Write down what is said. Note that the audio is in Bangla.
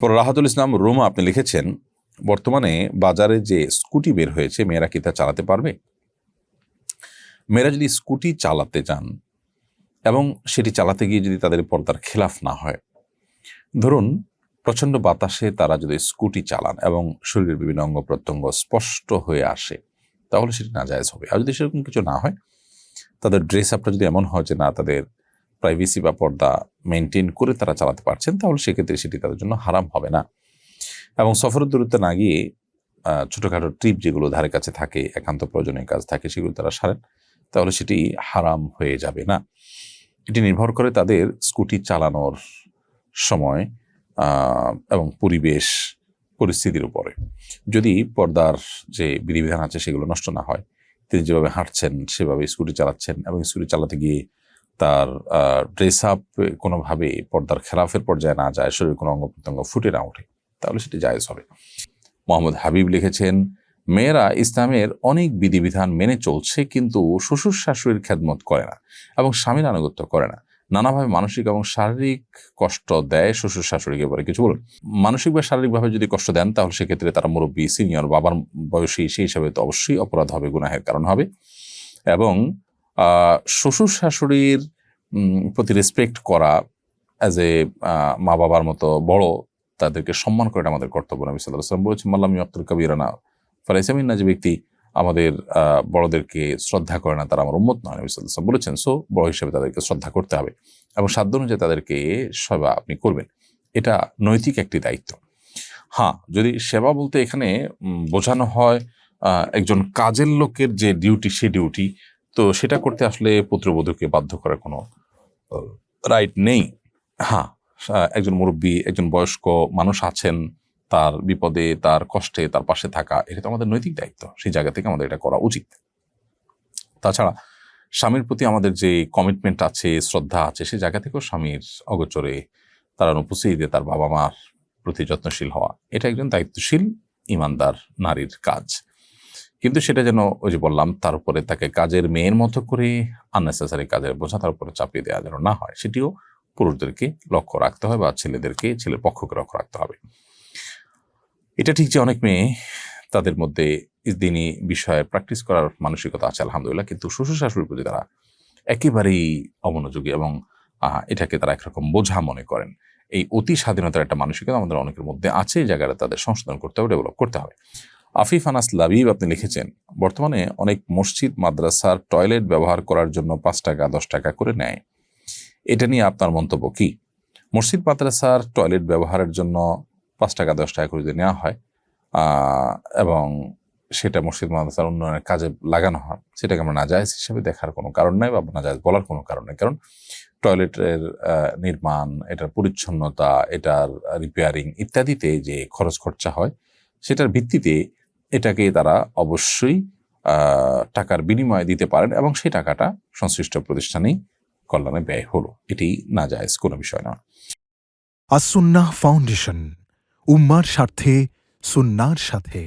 পর রাহাতুল ইসলাম রুমা আপনি লিখেছেন, বর্তমানে বাজারে যে স্কুটি বের হয়েছে, মেয়েরা কি তা চালাতে পারবে? মেয়েরা যদি স্কুটি চালাতে চান এবং সেটি চালাতে গিয়ে যদি তাদের পর্দার খেলাফ না হয়, ধরুন প্রচণ্ড বাতাসে তারা যদি স্কুটি চালান এবং শরীরের বিভিন্ন অঙ্গ প্রত্যঙ্গ স্পষ্ট হয়ে আসে, তাহলে সেটি নাজায়জ হবে। আর যদি সেরকম কিছু না হয়, তাদের ড্রেস আপটা যদি এমন হয় যে না, তাদের প্রাইভেসি বা পর্দা মেনটেন করে তারা চালাতে পারছেন, তাহলে সেক্ষেত্রে সেটি তাদের জন্য হারাম হবে না। এবং সফরের দূরত্বে না গিয়ে ছোটোখাটো ট্রিপ যেগুলো ধারে কাছে থাকে, একান্ত প্রয়োজনীয় কাজ থাকে, সেগুলো তারা সারেন, তাহলে সেটি হারাম হয়ে যাবে না। এটি নির্ভর করে তাদের স্কুটি চালানোর সময় এবং পরিবেশ, পরিস্থিতির উপরে। যদি পর্দার যে বিধিবিধান আছে সেগুলো নষ্ট না হয়, তিনি যেভাবে হাঁটছেন, সেভাবে স্কুটি চালাচ্ছেন এবং স্কুটি চালাতে গিয়ে তার ড্রেস আপ কোনোভাবে পর্দার খেলাফের পর্যায়ে না যায় শরীরের কোনো অঙ্গ প্রত্যঙ্গ ফুটে না ওঠে। তাহলে সেটি জায়েজ হবে। মোহাম্মদ হাবিব লিখেছেন, মেয়েরা ইসলামের অনেক বিধিবিধান মেনে চলছে কিন্তু শ্বশুর শাশুড়ির খেদমত করে না এবং স্বামীর আনুগত্য করে না। নানাভাবে মানসিক এবং শারীরিক কষ্ট দেয় শ্বশুর শাশুড়িকে বলে। কিছু বলুন। মানসিক বা শারীরিকভাবে যদি কষ্ট দেন, তাহলে সেক্ষেত্রে তারা মুরব্বী, সিনিয়র, বাবার বয়সী সেই হিসাবে তো অবশ্যই অপরাধ হবে, গুনাহের কারণ হবে। এবং শ্বশুর শাশুড়ির প্রতি রেসপেক্ট করা অ্যাজ এ মা বাবার মতো বড় তাদেরকে সম্মান করাটা আমাদের কর্তব্য। নবী সাল্লাহ সাল্লাম বলেছেন, মাল্লাম আব্দুল কবিরানা ফালাইসামিন না যে ব্যক্তি আমাদের বড়দেরকে শ্রদ্ধা করে না, তারা আমার উম্মত নয়, নবী সাল্লাহ বলেছেন। সো বড় হিসেবে তাদেরকে শ্রদ্ধা করতে হবে এবং সাধ্য অনুযায়ী তাদেরকে সেবা আপনি করবেন। এটা নৈতিক একটি দায়িত্ব। হ্যাঁ যদি সেবা বলতে এখানে বোঝানো হয় একজন কাজের লোকের যে ডিউটি সে ডিউটি তো সেটা করতে আসলে পুত্রবধূকে বাধ্য করার কোনো রাইট নেই। হ্যাঁ একজন মুরব্বী, একজন বয়স্ক মানুষ আছেন, তার বিপদে, তার কষ্টে, তার পাশে থাকা, এটা তো আমাদের নৈতিক দায়িত্ব। সেই জায়গা থেকে আমাদের এটা করা উচিত। তাছাড়া স্বামীর প্রতি আমাদের যে কমিটমেন্ট আছে, শ্রদ্ধা আছে সেই জায়গা থেকেও স্বামীর অগোচরে, তার অনুপস্থিতিতে তার বাবা মার প্রতি যত্নশীল হওয়া, এটা একজন দায়িত্বশীল, ইমানদার নারীর কাজ। কিন্তু সেটা যেন ওই যে বললাম, তার উপরে তাকে কাজের মেয়ের মতো করে আননেসেসারি কাজের বোঝা, তার উপরে চাপিয়ে দেওয়া যেন না হয়, সেটিও পুরুষদেরকে লক্ষ্য রাখতে হয় বা ছেলেদেরকে, ছেলের পক্ষকে লক্ষ্য রাখতে হবে। এটা ঠিক যে অনেক মেয়ে তাদের মধ্যে দিনই বিষয়ে প্র্যাকটিস করার মানসিকতা আছে, আলহামদুলিল্লাহ, কিন্তু শ্বশুর শাশুড়ির প্রতি তারা একেবারেই অমনোযোগী এবং এটাকে তারা একরকম বোঝা মনে করেন। এই অতি স্বাধীনতার একটা মানসিকতা আমাদের অনেকের মধ্যে আছে, এই জায়গাটা তাদের সংশোধন করতে হবে ডেভেলপ করতে হবে। আফিফ আনাস লাবিব আপনি লিখেছেন, বর্তমানে অনেক মসজিদ, মাদ্রাসার টয়লেট ব্যবহার করার জন্য পাঁচ টাকা, দশ টাকা করে নেয়। এটা নিয়ে আপনার মন্তব্য কি? মসজিদ, মাদ্রাসার টয়লেট ব্যবহারের জন্য পাঁচ টাকা, দশ টাকা করে যদি নেওয়া হয় এবং সেটা মসজিদ, মাদ্রাসার উন্নয়নের কাজে লাগানো হয়, সেটাকে আমরা নাজায়জ হিসেবে দেখার কোনো কারণ নাই বা নাজায়জ বলার কোনো কারণ নেই। কারণ টয়লেটের নির্মাণ, এটার পরিচ্ছন্নতা, এটার রিপেয়ারিং ইত্যাদিতে যে খরচ খরচা হয়, সেটার ভিত্তিতে এটাকে তারা অবশ্যই টাকার বিনিময়ে দিতে পারেন এবং সেই টাকাটা সংশ্লিষ্ট প্রতিষ্ঠানেই কল্যাণে ব্যয় হলো। এটি না যায় কোনো বিষয় না আসুন্না ফাউন্ডেশন, উম্মার স্বার্থে, সুন্নার সাথে।